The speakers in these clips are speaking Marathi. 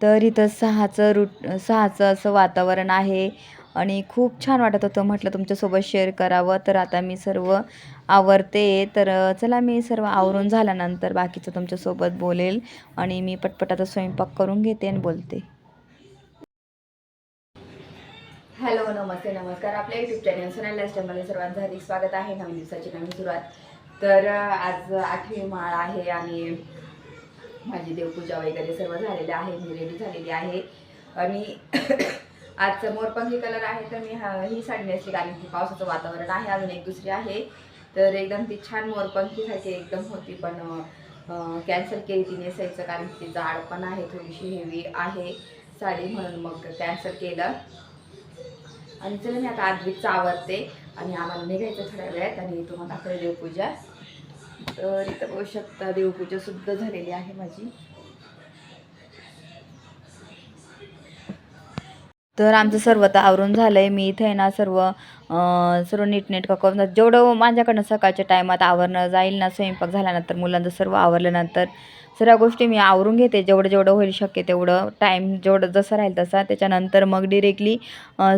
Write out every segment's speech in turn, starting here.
तर इथं सहाचं रूट सहाचं असं वातावरण आहे आणि खूप छान वाटत होतं म्हटलं तुमच्यासोबत शेअर करावं. तर आता मी सर्व आवरते. तर चला मी सर्व आवरून झाल्यानंतर बाकीचं तुमच्यासोबत बोलेल आणि मी पटपट आता स्वयंपाक करून घेते आणि बोलते. हॅलो नमस्ते नमस्कार. आपल्या यूट्यूब चॅनल सोनल लाईफस्टाईलमध्ये सर्वांचं हार्दिक स्वागत आहे. नवीन दिवसाची नवीन सुरुवात. तर आज आठवी माळ आहे आणि माझी देवपूजा वगैरे सर्व झालेली आहे मी रेडी झालेली आहे. आणि आजचं मोरपंखी कलर आहे तर मी हा ही साडी नेसली कारण की पावसाचं वातावरण आहे अजून एक दुसरी आहे. तर एकदम ती छान मोरपंखीसारखी एकदम होती पण कॅन्सल केली ती नेसायचं कारण की ती जाड पण आहे थोडीशी हेवी आहे साडी म्हणून मग कॅन्सल केलं. आणि चला मी आता आद्विकचं आवडते आणि आम्हाला निघायचं थोड्या वेळात आणि तुम्हाला दाखवली देवपूजा तर इथं बघू शकता देवपूजा सुद्धा झालेली आहे माझी. तर आमचं सर्व तर आवरून झालं आहे मी इथे आहे ना सर्व सर्व नीटनेटकं करून जेवढं माझ्याकडनं सकाळच्या टायमात आवरणं जाईल ना स्वयंपाक झाल्यानंतर मुलांचं सर्व आवरल्यानंतर सर्व गोष्टी मी आवरून घेते जेवढं जेवढं होईल शक्य तेवढं. टाईम जेवढं जसं राहील तसा. त्याच्यानंतर मग डिरेक्टली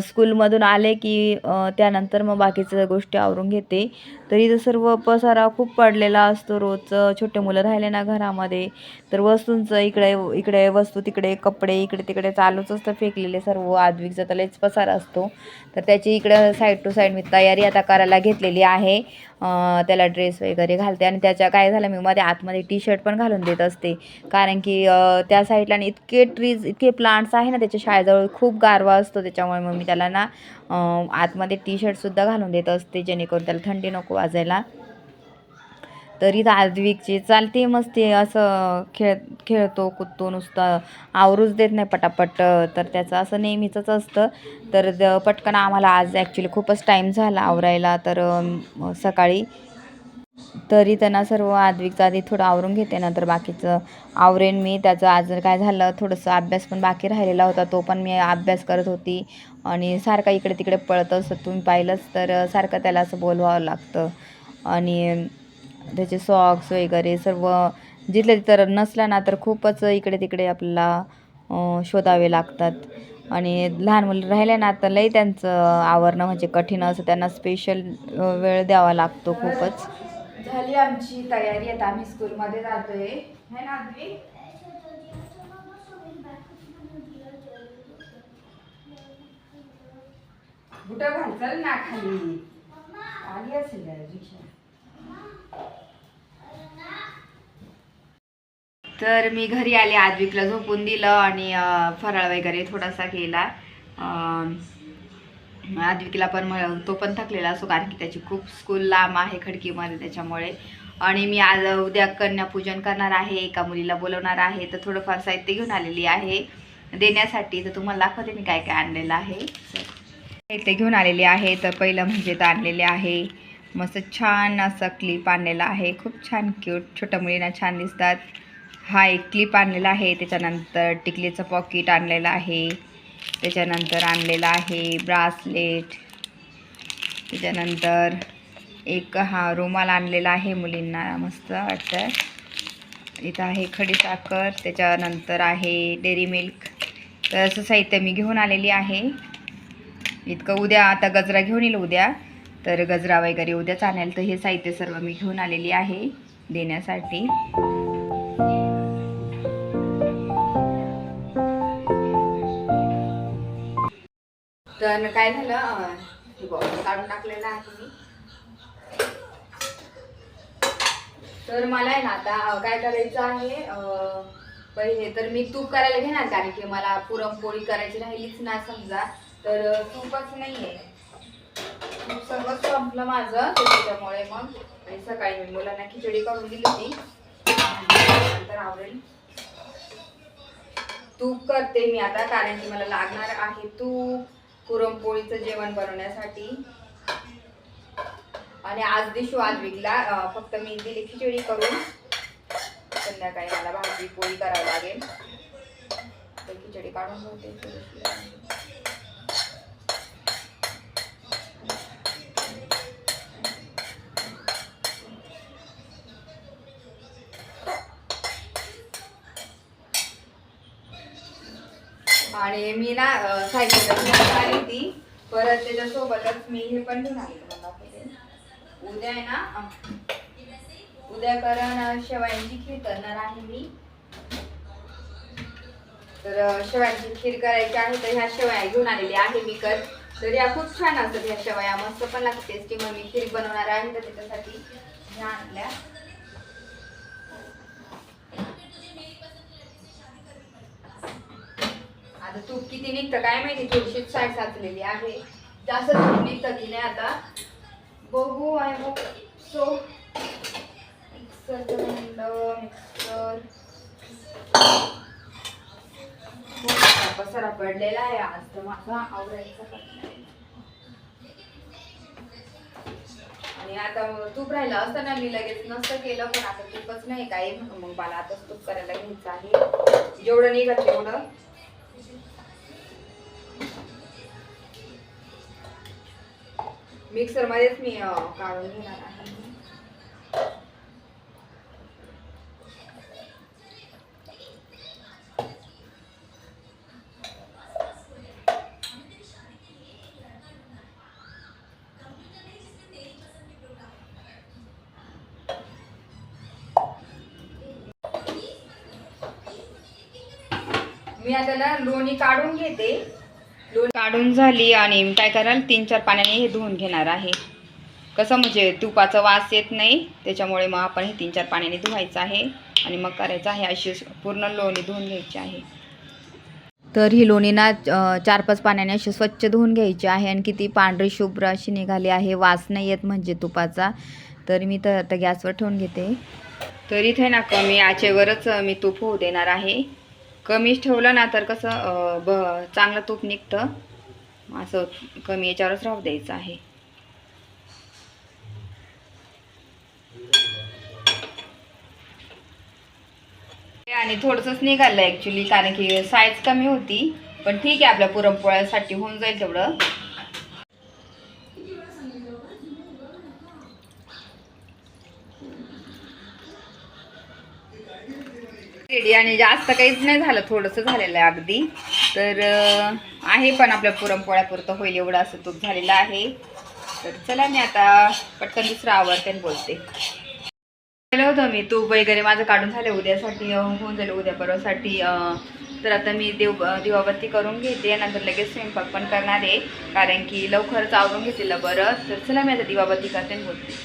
स्कूलमधून आले की त्यानंतर मग बाकीच्या गोष्टी आवरून घेते. तरी तर सर्व पसारा खूप पडलेला असतो रोजचं. छोटे मुलं राहिले ना घरामध्ये. तर वस्तूंचं इकडे इकडे वस्तू तिकडे कपडे इकडे तिकडे चालूच असतं फेकलेले सर्व. आद्विकचा तर लयच पसारा असतो. तर त्याची इकडं साईड टू साईड मी तयारी आता करायला घेतलेली आहे. त्याला ड्रेस वगैरे घालते. आणि त्याच्या काय झालं मी मध्ये आतमध्ये टी शर्ट पण घालून देत असते. कारण की त्या साईडला आणि इतके ट्रीज इतके प्लांट्स आहे ना त्याच्या शाळेजवळ खूप गारवा असतो. त्याच्यामुळे मग मी त्याला ना आतमध्ये टी शर्टसुद्धा घालून देत असते जेणेकरून त्याला थंडी नको वाजायला. तरी आद्विकची चालते मस्ती असं खेळ खेळतो कुदतो नुसतं. आवरूच देत नाही पटापट. तर त्याचं असं नेहमीचंच असतं. तर द- पटकन आम्हाला आज ॲक्च्युली खूपच टाईम झाला आवरायला. तर सकाळी तरी त्यांना सर्व आदविकचं आधी थोडं आवरून घेते. नंतर बाकीचं आवरेन मी. त्याचं आज काय झालं थोडंसं अभ्यास पण बाकी राहिलेला होता. तो पण मी अभ्यास करत होती. आणि सारखा इकडे तिकडे पळत असं तुम्ही पाहिलंच. तर सारखं त्याला असं बोलवावं लागतं. आणि त्याचे सॉक्स वगैरे सर्व जिथल्या तिथं नसला ना तर खूपच इकडे तिकडे आपल्याला शोधावे लागतात. आणि लहान मुलं राहिले ना तर लई त्यांचं आवरणं म्हणजे कठीण असं त्यांना स्पेशल वेळ द्यावा लागतो खूपच. झाली आमची तयारी. आता आम्ही स्कूलमध्ये जातोय. है ना आद्वी कुठं घालचाल ना खाली. आली असेल रिक्षा. तर मी घरी आले आद्विकला झोपून दिलं आणि फराळ वगैरे थोडासा केला. अं, आद्विकला पण तो पण थकलेला असो कारण की त्याची खूप स्कूल लांब आहे खडकीमध्ये त्याच्यामुळे. आणि मी आज उद्या कन्यापूजन करणार आहे एका मुलीला बोलवणार आहे. तर थोडंफार साहित्य घेऊन आलेली आहे. देण्यासाठी तर तुम्हाला दाखवते मी काय काय आणलेलं आहे. साहित्य घेऊन आलेले आहे. तर पहिलं म्हणजे तर आणलेले आहे. मस्त छान असं क्लिप आणलेला आहे. खूप छान क्यूट छोट्या मुलींना छान दिसतात. हा एक क्लिप आणलेला आहे. त्याच्यानंतर टिकलीचं पॉकेट आणलेलं आहे. त्याच्यानंतर आणलेलं आहे ब्रासलेट त्याच्यानंतर एक हा रुमाल आणलेला आहे मुलींना. मस्त वाटतं इथं आहे खडीसाखर त्याच्यानंतर आहे डेअरी मिल्क तर असं साहित्य मी घेऊन आलेली आहे. इतकं उद्या आता गजरा घेऊन येईल उद्या. तर गजरा वगैरे उद्याच आणेल तर हे साहित्य सर्व मी घेऊन आलेली आहे देण्यासाठी. तर काय झालं हे बॉक्स काढून टाकलेला आहे मी तर मला आहे ना आता काय करायचं आहे पहिले तर मी तूप करायला घेणार कारण की मला पुरणपोळी करायची राहिलीच ना समजा. तर तूपच नाही आहे तूप सर्वच संपलं माझं त्याच्यामुळे मग आणि सकाळी मी मुलांना खिचडी करून दिली होती. नंतर आवडेल तूप करते मी आता कारण की मला लागणार आहे तूप. पुरणपोळीचं जेवण बनवण्यासाठी. आणि आज दिशू आद्विकला फक्त मी दिली खिचडी करून. संध्याकाळी मला भाजी पोळी करावी लागेल. तर खिचडी काढून ठेवते. आणि मी ना सायकल आली ती. परत त्याच्यासोबतच मी हे पण घेऊन आले. उद्या आहे ना उद्या कारण शेवयांची खीर करणार आहे मी. तर शेवयांची खीर करायची आहे तर ह्या शेवया घेऊन आलेली आहे मी कर तर या खूप छान असतात ह्या शेवया. मस्त पण लागते टेस्टी मग मी खीर बनवणार आहे तर त्याच्यासाठी ह्या आणल्या. आता तूप किती निघतं काय माहिती थोडीशी साय साचलेली आहे. जास्त तूप निघतं की नाही आता. बघू आहे मग. सो मिक्सर मिक्सर पसारा पडलेला आहे आज तर माझा आवडायचा आहे. आणि आता तूप राहिलं असतं ना मी लगेच नसतं केलं पण आता तूपच नाही काय म्हणून मग मला आताच तूप करायला घ्यायचं आहे. जेवढं निघत तेवढं. मिक्सर मध्येच मी काढून घेणार आहे. मी आता ना लोणी काढून घेते. काढून झाली आणि काय कराल? तीन चार पाण्याने हे धुवून घेणार आहे. कसं? म्हणजे तुपाचा वास येत नाही. त्याच्यामुळे मग आपण हे तीन चार पाण्याने धुवायचं आहे आणि मग करायचं आहे अशी पूर्ण लोणी धुवून घ्यायची आहे. तर ही लोणी ना चार पाच पाण्याने अशी स्वच्छ धुवून घ्यायची आहे आणि किती पांढरी शुभ्र अशी निघाली आहे. वास नाही येत म्हणजे तुपाचा. तर मी तर आता गॅसवर ठेवून घेते. तर इथे ना कमी आचेवरच मी तूप होऊ देणार आहे. कमीच ठेवलं ना तर कसं ब चांगलं तूप निघतं. असं कमी याच्यावरच राहू द्यायचं आहे. आणि थोडंसंच निघालं ॲक्च्युली कारण की साईज कमी होती. पण ठीक आहे आपल्या पुरणपोळ्यासाठी होऊन जाईल तेवढं रेडी आणि जास्त काहीच नाही झालं थोडंसं झालेलं आहे अगदी. तर आहे पण आपल्या पुरणपोळ्यापुरतं होईल एवढं असं तूप झालेलं आहे. तर चला मी आता पटकन दुसरं आवडते बोलते. केलं होतं मी तूप वगैरे माझं काढून झालं उद्यासाठी होऊन जाईल उद्या परवासाठी तर आता मी देव दिवाबत्ती करून घेते नंतर लगेच स्वयंपाक पण करणार आहे कारण की लवकरच आवरून घेतलेलं बरं. तर चला मी आता दिवाबत्ती करते बोलते.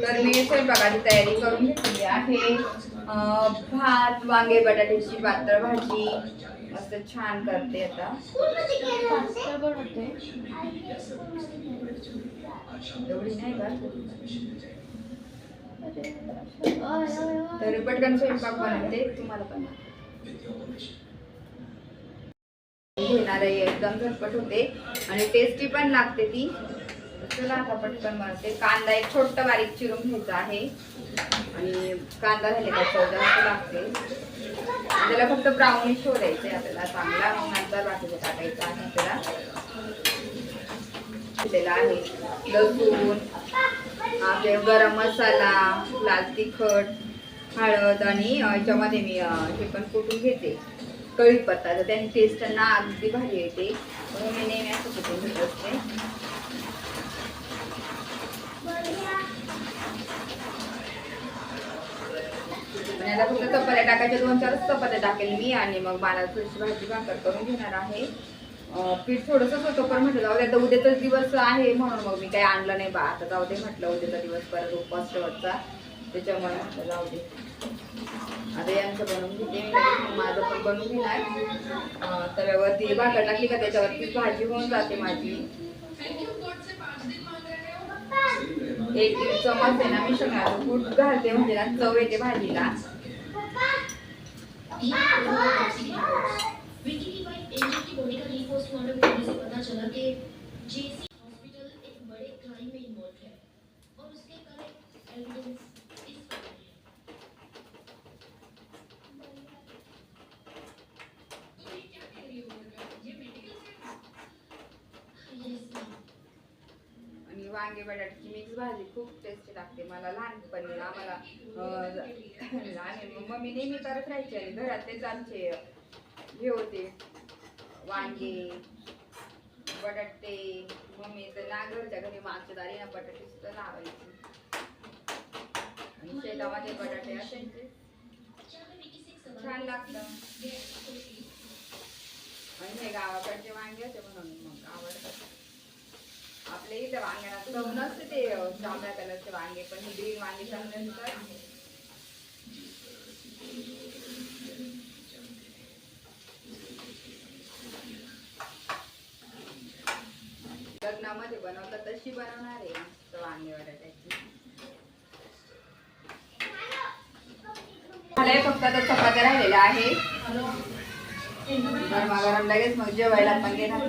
तर मी स्वयंपाकाची तयारी करून घेतली आहे. भात वांगे बटाट्याची पातळ भाजी मस्त छान करते आता. एवढी नाही का? तर पटकन स्वयंपाक बनवते. तुम्हाला पण घेणार आहे एकदम झटपट होते. आणि टेस्टी पण लागते ती. चला आता पटकन बनवते कांदा एक छोट बारीक चिरून घ्यायचा आहे. आणि कांदा झाले का लागते. त्याला फक्त ब्राउनिश शोधायचे आपल्याला. चांगला मग नंतर बाकीचं टाकायचं आहे त्याला दिलेला आहे. लसूण आपले गरम मसाला लाल तिखट हळद आणि याच्यामध्ये मी हे पण कुटून घेते. कढीपत्ता तर त्याने टेस्ट ना अगदी भारी येते. म्हणून मी नेहमी असं कुठून घेत असते. पण आता फक्त चपात्या टाकायच्या दोन चारच चपात्या टाकेल मी आणि मग मला थोडीशी भाजी भाकर करून घेणार आहे. पीठ थोडंसंच होतं पण म्हटलं जाऊ दे आता उद्याचाच दिवस आहे म्हणून मग मी काही आणलं नाही बा. आता जाऊ दे म्हटलं उद्याचा दिवस परत उपवास शेवटचा. त्याच्यामुळे म्हटलं जाऊ दे. आता यांचं बनवून घेते मी माझं पण बनवून घेणार. तव्यावरती भाकर टाकली का त्याच्यावरती भाजी होऊन जाते माझी. एक दीड चमच आहे ना मी शेंगदाण्याचं कूट घालते म्हणजे ना चव येते भाजीला. आणि वांगे बटाटे भाजी खूप टेस्टी लागते. मला लहानपणी आम्हाला आणि मम्मी नेहमी करत राहायची आणि घरात तेच आमचे हे होते. वांगे बटाटे मम्मी तर नागरच्या घरी मागच्या दारी ना बटाटे सुद्धा लावायची. आणि शेतामध्ये बटाटे असायचे छान लागतं. आणि हे गावाकडचे वांगे होते म्हणून मग आवडतात. आपल्या इथे वांग्याला नसते ते जांभळ्या कलरचे वांगे पण ही ग्रीन वांगे असतात लग्नामध्ये बनवतात तशी बनवणार आहे मस्त वांगे मला फक्त आता चपात्या राहिलेल्या आहे गरमागरम लगेच मग जेवायला पण देणार.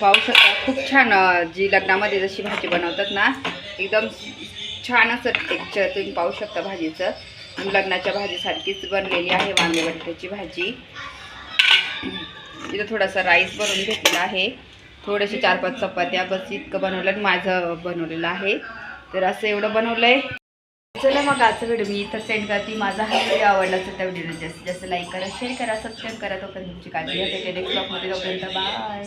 पाहू शकता खूप छान जी लग्नामध्ये जशी भाजी बनवतात ना एकदम छान असं टेक्चर तुम्ही पाहू शकता भाजीचं. लग्नाच्या भाजीसारखीच बनलेली आहे वांगे बटाट्याची भाजी. इथं थोडासा राईस बनवून घेतलेला आहे. थोडेसे चार पाच चपात्या बस इतकं बनवलं आणि माझं बनवलेलं आहे. तर असं एवढं बनवलं आहे चला मग आजचा व्हिडिओ मी इथं सेंड करते. माझा हा व्हिडिओ आवडला असेल त्या व्हिडिओला जास्तीत जास्त लाईक करा शेअर करा सबस्क्राईब करा. तोपर्यंत तुमची काळजी घ्या. त्याच्या नेक्स्ट ब्लॉगमध्ये तोपर्यंत बाय